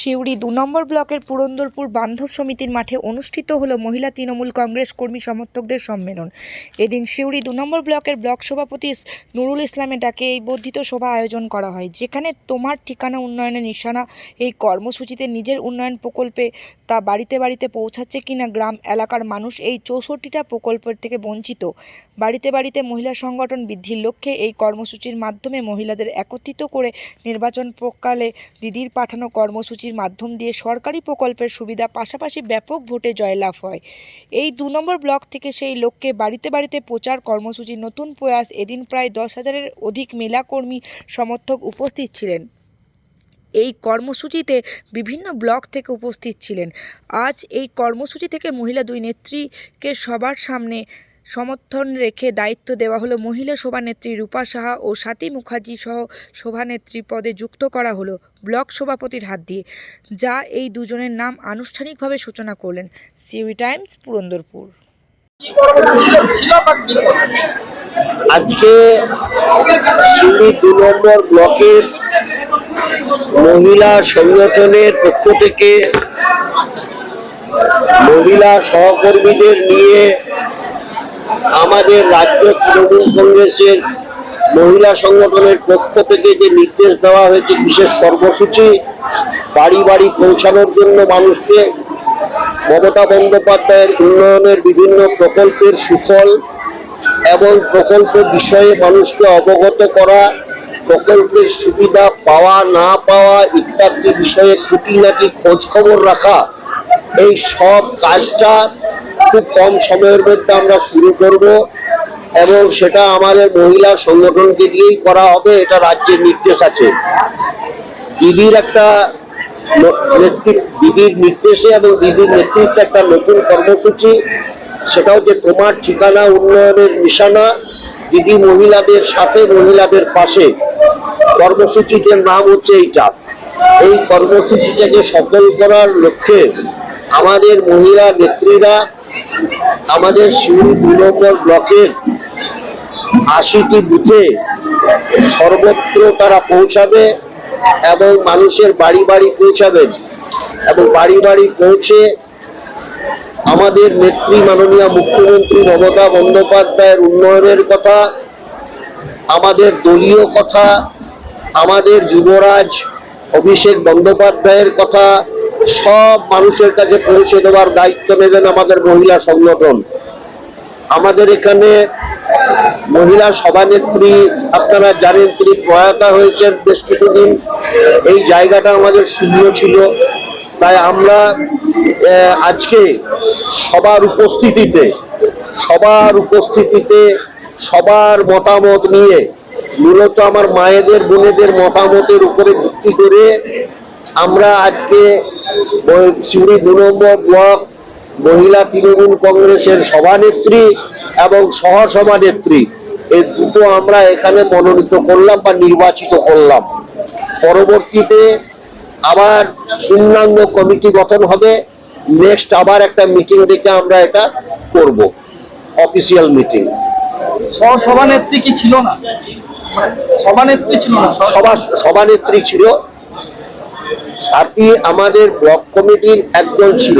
সিউড়ি দু নম্বর ব্লকের পুরন্দরপুর বান্ধব সমিতির মাঠে অনুষ্ঠিত হলো মহিলা তৃণমূল কংগ্রেস কর্মী সমর্থকদের সম্মেলন। এদিন সিউড়ি দু নম্বর ব্লকের ব্লক সভাপতি নুরুল ইসলামের ডাকে এই বর্ধিত সভা আয়োজন করা হয়, যেখানে তোমার ঠিকানা উন্নয়নের নিশানা, এই কর্মসূচিতে নিজের উন্নয়ন প্রকল্পে তা বাড়িতে বাড়িতে পৌঁছাচ্ছে কিনা গ্রাম এলাকার মানুষ, এই চৌষট্টিটা প্রকল্পের থেকে বঞ্চিত। বাড়িতে বাড়িতে মহিলা সংগঠন বৃদ্ধির লক্ষ্যে এই কর্মসূচির মাধ্যমে মহিলাদের একত্রিত করে নির্বাচন প্রকালে দিদির পাঠানো কর্মসূচির মাধ্যম দিয়ে সরকারি প্রকল্পের সুবিধা পাশাপাশি ব্যাপক ভোটে জয়লাভ হয়। এই দু নম্বর ব্লক থেকে সেই লক্ষ্যে বাড়িতে বাড়িতে প্রচার কর্মসূচির নতুন প্রয়াস এদিন প্রায় দশ হাজারের অধিক মেলা কর্মী সমর্থক উপস্থিত ছিলেন। এই কর্মসূচিতে বিভিন্ন ব্লক থেকে উপস্থিত ছিলেন। আজ এই কর্মসূচি থেকে মহিলা দুই নেত্রীকে সবার সামনে সমর্থন রেখে দায়িত্ব দেওয়া হলো মহিলা সভানেত্রী রূপা সাহা ও স্বাতী মুখার্জি সহ সভানেত্রী পদে যুক্ত করা হলো ব্লক সভাপতির হাত দিয়ে, যা এই দুজনের নাম আনুষ্ঠানিকভাবে সূচনা করলেন। সিউই টাইমস, পুরন্দরপুর। আজকে দু নম্বর ব্লকের মহিলা সংগঠনের পক্ষ থেকে মহিলা সহকর্মীদের নিয়ে আমাদের রাজ্য তৃণমূল কংগ্রেসের মহিলা সংগঠনের পক্ষ থেকে যে নির্দেশ দেওয়া হয়েছে, বিশেষ কর্মসূচি, বাড়ি বাড়ি পৌঁছানোর জন্য মানুষকে মমতা বন্দ্যোপাধ্যায়ের উন্নয়নের বিভিন্ন প্রকল্পের সুফল এবং প্রকল্প বিষয়ে মানুষকে অবগত করা, প্রকল্পের সুবিধা পাওয়া, না পাওয়া ইত্যাদি বিষয়ে খুঁটিনাটি খোঁজ খবর রাখা, এই সব কাজটা খুব কম সময়ের মধ্যে আমরা শুরু করব এবং সেটা আমাদের মহিলা সংগঠনকে দিয়েই করা হবে, এটা রাজ্যের নির্দেশ আছে। দিদির একটা দিদির নির্দেশে এবং দিদির নেতৃত্বে একটা নতুন কর্মসূচি সেটা হচ্ছে তোমার ঠিকানা, উন্নয়নের নিশানা, দিদি মহিলাদের সাথে মহিলাদের পাশে। কর্মসূচিটির নাম হচ্ছে এইটা। এই কর্মসূচিটাকে সফল করার লক্ষ্যে আমাদের মহিলা নেত্রীরা আমাদের শিউরি দু নম্বর ব্লকের আশিটি বুথে সর্বত্র তারা পৌঁছাবে এবং মানুষের বাড়ি বাড়ি পৌঁছাবেন এবং বাড়ি বাড়ি পৌঁছে আমাদের নেত্রী মাননীয় মুখ্যমন্ত্রী মমতা বন্দ্যোপাধ্যায়ের উন্নয়নের কথা, আমাদের দলীয় কথা, আমাদের যুবরাজ অভিষেক বন্দ্যোপাধ্যায়ের কথা সব মানুষের কাছে পৌঁছে দেওয়ার দায়িত্ব নেবেন আমাদের মহিলা সংগঠন। আমাদের এখানে মহিলা সভানেত্রী, আপনারা জানেন তিনি প্রয়াতা হয়েছেন বেশ কিছুদিন। এই জায়গাটা আমাদের শূন্য ছিল। তাই আমরা আজকে সবার উপস্থিতিতে সবার উপস্থিতিতে সবার মতামত নিয়ে, মূলত আমার মায়েদের, বোনেদের মতামতের উপরে ভিত্তি করে আমরা আজকে সিউড়ি দু নম্বর ব্লক মহিলা তৃণমূল কংগ্রেসের সভানেত্রী এবং সহ সভানেত্রী এই দুটো আমরা এখানে মনোনীত করলাম বা নির্বাচিত করলাম। পরবর্তীতে আবার পূর্ণাঙ্গ কমিটি গঠন হবে। নেক্সট আবার একটা মিটিং ডেকে আমরা এটা করব। অফিসিয়াল মিটিং সভানেত্রী কি ছিল না? সভানেত্রী ছিল না সভা সভানেত্রী ছিল। সাথী আমাদের ব্লক কমিটির একজন ছিল।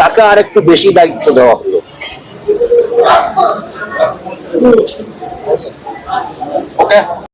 তাকে আর একটু বেশি দায়িত্ব দেওয়া হলো। ওকে